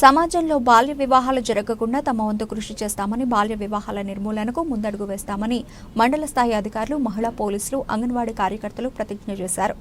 సమాజంలో బాల్య వివాహాలు జరగకుండా తమ వంతు కృషి చేస్తామని బాల్య వివాహాల నిర్మూలనకు ముందడుగు వేస్తామని మండల స్థాయి అధికారులు మహిళా పోలీసులు అంగన్వాడీ కార్యకర్తలు ప్రతిజ్ఞ చేశారు.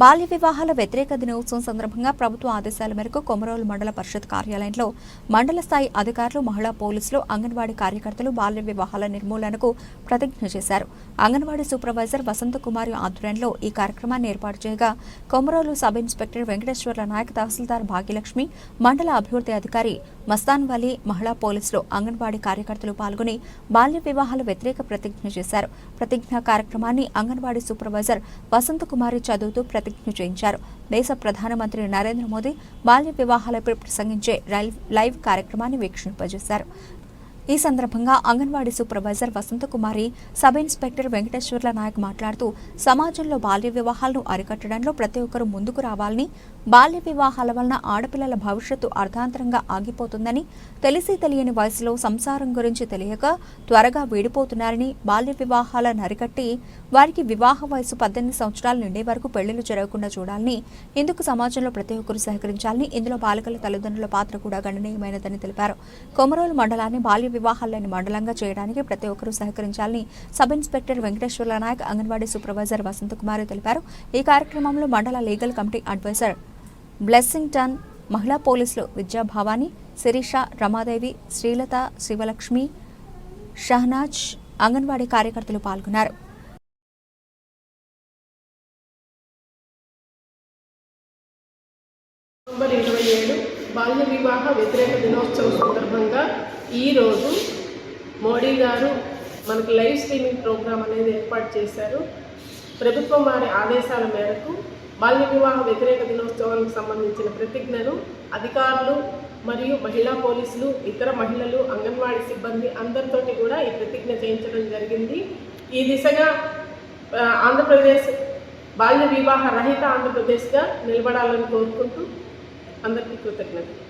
బాల్య వివాహాల వ్యతిరేక దినోత్సవం సందర్భంగా ప్రభుత్వ ఆదేశాల మేరకు కొమరోలు మండల పరిషత్ కార్యాలయంలో మండల స్థాయి అధికారులు మహిళా పోలీసులు అంగన్వాడీ కార్యకర్తలు బాల్య వివాహాల నిర్మూలనకు ప్రతిజ్ఞ చేశారు. అంగన్వాడీ సూపర్వైజర్ వసంత కుమారి ఆధ్వర్యంలో ఈ కార్యక్రమాన్ని ఏర్పాటు చేయగా కొమరోలు సబ్ ఇన్స్పెక్టర్ వెంకటేశ్వర్ల నాయక్ తహసీల్దార్ భాగ్యలక్ష్మి మండల అభివృద్ధి అధికారి మస్తాన్ వలీ మహిళా పోలీసులు అంగన్వాడీ కార్యకర్తలు పాల్గొని బాల్య వివాహాల వ్యతిరేక ప్రతిజ్ఞ చేశారు. ప్రతిజ్ఞ కార్యక్రమాన్ని అంగన్వాడీ సూపర్వైజర్ వసంత కుమారి చదువుతూ ప్రతిజ్ఞ చేయించారు. దేశ ప్రధానమంత్రి నరేంద్ర మోదీ బాల్య వివాహాలపై ప్రసంగించే లైవ్ లైవ్ కార్యక్రమాన్ని వీక్షింపజేశారు. ఈ సందర్భంగా anganwadi supervisor Vasantha Kumari sub inspector Venkateswarlu Nayak మాట్లాడుతూ సమాజంలో బాల్య వివాహాలను అరికట్టడంలో ప్రతి ఒక్కరూ ముందుకు రావాలని బాల్య వివాహాల వలన ఆడపిల్లల భవిష్యత్తు అర్ధాంతరంగా ఆగిపోతుందని తెలిసి తెలియని వయసులో సంసారం గురించి తెలియక త్వరగా వీడిపోతున్నారని బాల్య వివాహాలను అరికట్టి వారికి వివాహ వయసు పద్దెనిమిది సంవత్సరాలు నిండే వరకు పెళ్ళిళ్ళు జరగకుండా చూడాలని ఇందుకు సమాజంలో ప్రతి ఒక్కరూ సహకరించాలని ఇందులో బాలికల తల్లిదండ్రుల పాత్ర కూడా గణనీయమైనదని తెలిపారు. కొమరోలు మండలాన్ని బాల్య వివాహాలని మండలంగా చేయడానికి ప్రతి ఒక్కరూ సహకరించాలని sub inspector Venkateswarla Nayak anganwadi supervisor Vasanthakumari తెలిపారు. ఈ కార్యక్రమంలో మండల లీగల్ కమిటీ అడ్వైజర్ బ్లెస్సింగ్టన్ మహిళా పోలీసులు విద్యాభావాని శిరీష రమాదేవి శ్రీలత శివలక్ష్మి షహనాజ్ అంగన్వాడీ కార్యకర్తలు పాల్గొన్నారు. నవంబర్ ఇరవై ఏడు బాల్య వివాహ వ్యతిరేక దినోత్సవం సందర్భంగా ఈరోజు మోడీ గారు మనకు లైవ్ స్ట్రీమింగ్ ప్రోగ్రాం అనేది ఏర్పాటు చేశారు. ప్రభుత్వం వారి ఆదేశాల మేరకు బాల్య వివాహ వ్యతిరేక దినోత్సవానికి సంబంధించిన ప్రతిజ్ఞను అధికారులు మరియు మహిళా పోలీసులు ఇతర మహిళలు అంగన్వాడీ సిబ్బంది అందరితోటి కూడా ఈ ప్రతిజ్ఞ చేయించడం జరిగింది. ఈ దిశగా ఆంధ్రప్రదేశ్ బాల్య వివాహ రహిత ఆంధ్రప్రదేశ్గా నిలబడాలని కోరుకుంటూ అందరికీ కృతజ్ఞతలు.